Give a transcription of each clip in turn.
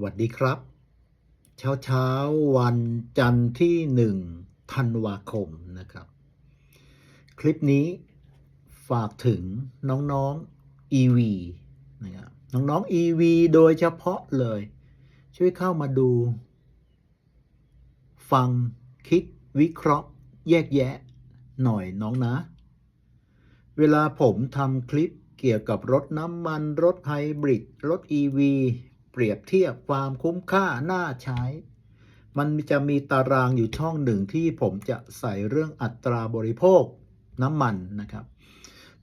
สวัสดีครับ เช้าเช้าวันจันทร์ที่หนึ่งธันวาคมนะครับ คลิปนี้ฝากถึงน้องๆ EV นะครับน้องๆ EV โดยเฉพาะเลย ช่วยเข้ามาดู ฟังคิดวิเคราะห์ แยกแยะ หน่อยน้องนะ เวลาผมทำคลิปเกี่ยวกับรถน้ำมัน รถไฮบริด รถ EV ปรียบเทียบความคุ้มค่าน่าใช้ มันจะมีตารางอยู่ช่องหนึ่งที่ผมจะใส่เรื่องอัตราบริโภคน้ำมันนะครับ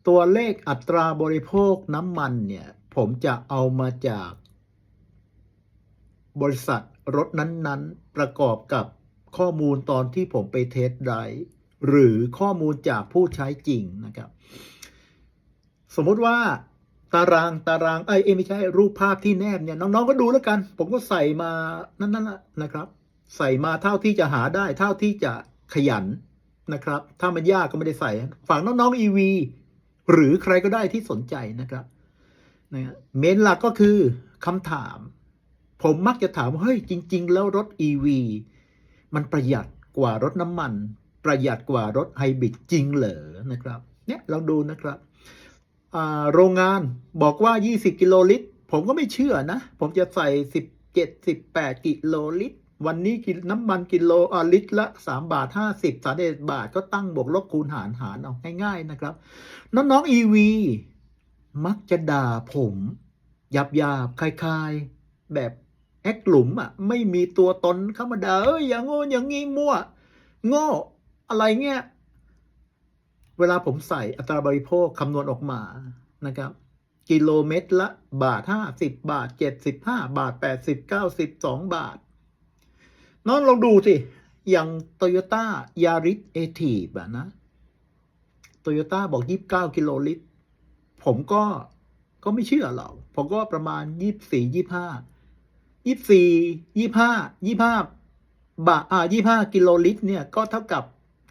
ตัวเลขอัตราบริโภคน้ำมันเนี่ยผมจะเอามาจาก บริษัทรถนั้นๆ ประกอบกับข้อมูลตอนที่ผมไปเทสไดหรือข้อมูลจากผู้ใช้จริงนะครับ สมมติว่า ตารางตารางเอ้เอไม่ใช่รูปภาพที่แนบเนี่ยน้องๆก็ดูแล้วกัน ผมก็ใส่มานั่นนั่นะนะครับ ใส่มาเท่าที่จะหาได้ เท่าที่จะขยันนะครับ ถ้ามันยากก็ไม่ได้ใส่ฝั่งน้องๆ EV หรือใครก็ได้ที่สนใจนะครับนะฮะเมนหลักก็คือคำถาม ผมมักจะถามว่าเฮ้ยจริง ๆ แล้วรถ EV มันประหยัดกว่ารถน้ำมัน ประหยัดกว่ารถไฮบริดจริงเหรอนะครับ เนี่ยลองดูนะครับ โรงงานบอกว่า 20 กิโลลิตร ผมก็ไม่เชื่อนะ ผมจะใส่ 17 18 กิโลลิตร วันนี้กินน้ำมันกิโลลิตรละ 3 บาท 50 31บาทก็ตั้งบวกลบคูณหารหารเอาง่าย ๆนะครับ น้องๆ EV มักจะด่าผมหยาบหยาบๆคลายๆ แบบแอคหลุมอะ ไม่มีตัวตนเข้ามาด่าเอ้ยอย่างโง่อย่างงี้มั่ว โง่อะไรเงี้ย เวลาผมใส่อัตราบริโภคคำนวณออกมานะครับ กิโลเมตรละบาทห้าสิบบาทเจ็ดสิบห้าบาทแปดสิบเก้าสิบสองบาท น้องลองดูสิอย่างโตโยต้ายาริสเอทีแบบนะโตโยต้าบอกยี่บเก้ากิโลลิตร ผมก็ก็ไม่เชื่อหรอกผมก็ประมาณยี่สี่ยี่ห้ายี่สี่ยี่ห้ายี่ห้าบาทอ่ายี่ห้ากิโลลิตรเนี่ยก็เท่ากับ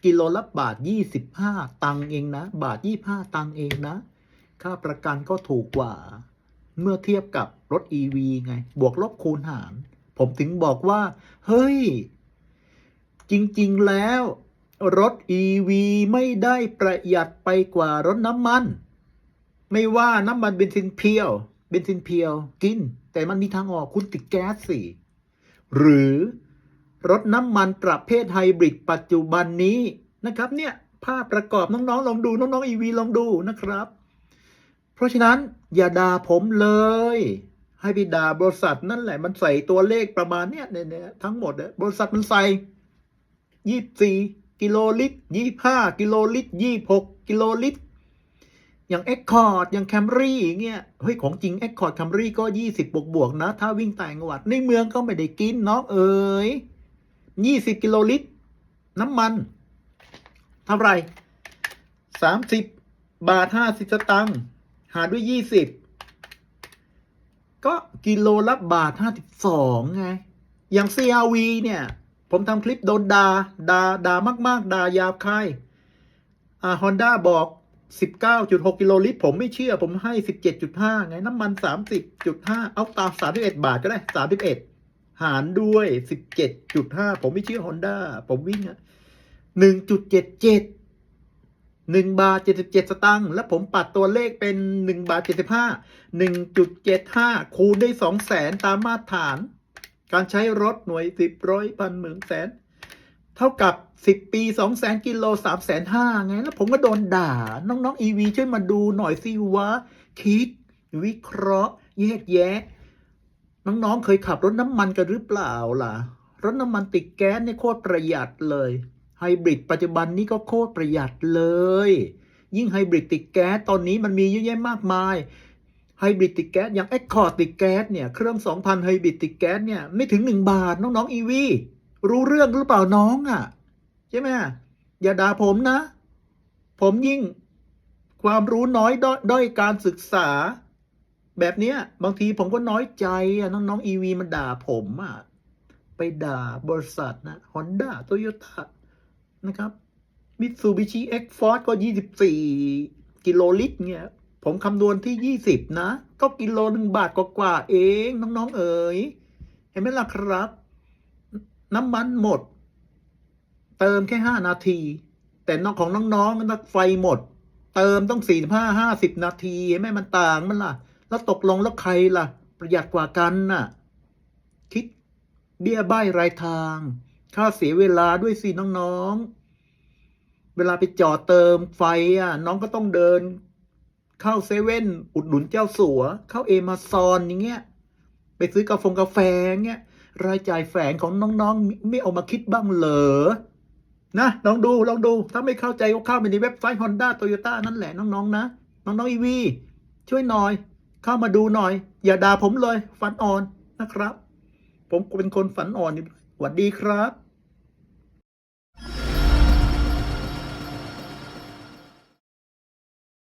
กิโลละบาทยี่สิบห้าตังเองนะ บาทยี่ห้าตังเองนะ ค่าประกันก็ถูกกว่า เมื่อเทียบกับรถ EV ไง บวกลบคูณหาร ผมถึงบอกว่า เฮ้ย จริง ๆ แล้ว รถ EV ไม่ได้ประหยัดไปกว่ารถน้ำมัน ไม่ว่าน้ำมันเบนซินเพียว เบนซินเพียว กิน แต่มันมีทางออกคุณติดแก๊สสิหรือ รถน้ำมันประเภทไฮบริดปัจจุบันนี้นะครับเนี่ยภาพประกอบน้องๆ ลองดูน้องๆ EV ลองดูนะครับ เพราะฉะนั้นอย่าด่าผมเลย ให้ไปด่าบริษัทนั่นแหละมันใส่ตัวเลขประมาณเนี้ยเนี่ยทั้งหมดบริษัทมันใส่ยี่สี่กิโลลิตรยี่ห้ากิโลลิตรยี่หกกิโลลิตร อย่าง Accord อย่าง Camry อย่างเงี้ยเฮ้ยของจริง Accord Camry ก็20บวกบวกนะ ถ้าวิ่งต่างจังหวัดในเมืองก็ไม่ได้กินน้องเอ๋ย 20กิโลลิตร น้ำมัน เท่าไหร่30บาท50สตังค์หารด้วย20ก็กิโลละบาท52ไง อย่าง CRV เนี่ย ผมทำคลิปโดนดา่าด่าด่ามาก ๆด่ายาบคาย อ่าฮอนด้าบอก19.6กิโลลิตร ผมไม่เชื่อผมให้17.5ไง น้ำมัน30.5เอาตาม31บาทก็ได้31 หารด้วย 17.5 ผมไม่เชื่อฮอนด้าผมวิ่งอะ1.77 1 บาท 77 สตังค์ แล้วผมปัดตัวเลขเป็น 1 บาท 75 1.75 คูณได้วย2แสนตามมาตรฐาน การใช้รถหน่วย 10 ร้อยพันหมื่นแสน เท่ากับ 10 ปี2แสนกิโล3แสนห้าไง แล้วผมก็โดนด่า น้องๆ EV ช่วยมาดูหน่อยสิวะ คิด วิเคราะห์ แยกแยะ น้องๆ เคยขับรถน้ำมันกันหรือเปล่าล่ะ รถน้ำมันติดแก๊สเนี่ยโคตรประหยัดเลย ไฮบริดปัจจุบันนี้ก็โคตรประหยัดเลย ยิ่งไฮบริดติดแก๊สตอนนี้มันมีเยอะแยะมากมาย ไฮบริดติดแก๊สอย่าง Accord ติดแก๊สเนี่ยเครื่อง 2,000 ไฮบริดติดแก๊สเนี่ยไม่ถึง 1 บาท น้องๆ EV รู้เรื่องหรือเปล่าน้องอะ ใช่ไหมอย่าด่าผมนะ ผมยิ่งความรู้น้อยด้อยด้อยการศึกษา แบบเนี้ยบางทีผมก็น้อยใจอะน้องๆ EV มันด่าผมอะไปด่าบริษัทนะฮอนด้าโตโยต้านะครับมิตซูบิชิเอ็กฟอร์ก็ 24 กิโลลิตรเนี่ย ผมคำนวณที่ 20 นะ ก็กิโลหนึ่งบาทกว่าๆเอง น้อง ๆ เอ๋ย เห็นไหมล่ะครับ น้ำมันหมด เติมแค่ห้านาที แต่นอกของน้องๆนั้นไฟหมด เติมต้องสี่ห้าห้าสิบนาทีเห็นไหมมันต่างมันล่ะ แล้วตกลงแล้วใครล่ะ ประหยัดกว่ากันน่ะ คิดเบี้ยใบ้รายทาง ค่าเสียเวลาด้วยสิน้องๆ เวลาไปจอดเติมไฟอะ น้องก็ต้องเดิน เข้าเซเว่นอุดหนุนเจ้าสัว เข้าเอมาซอนอย่างเงี้ย ไปซื้อกาแฟกาแฟเงี้ย รายจ่ายแฝงของน้องๆไม่ไม่เอามาคิดบ้างเหรอ นะลองดูลองดู ถ้าไม่เข้าใจก็เข้าไปในเว็บไซต์ Honda Toyota นั่นแหละน้องๆนะ น้องๆอีวีช่วยหน่อย เข้ามาดูหน่อย อย่าด่าผมเลยฝันอ่อนนะครับ ผมเป็นคนฝันอ่อนอยู่หวัดดีครับ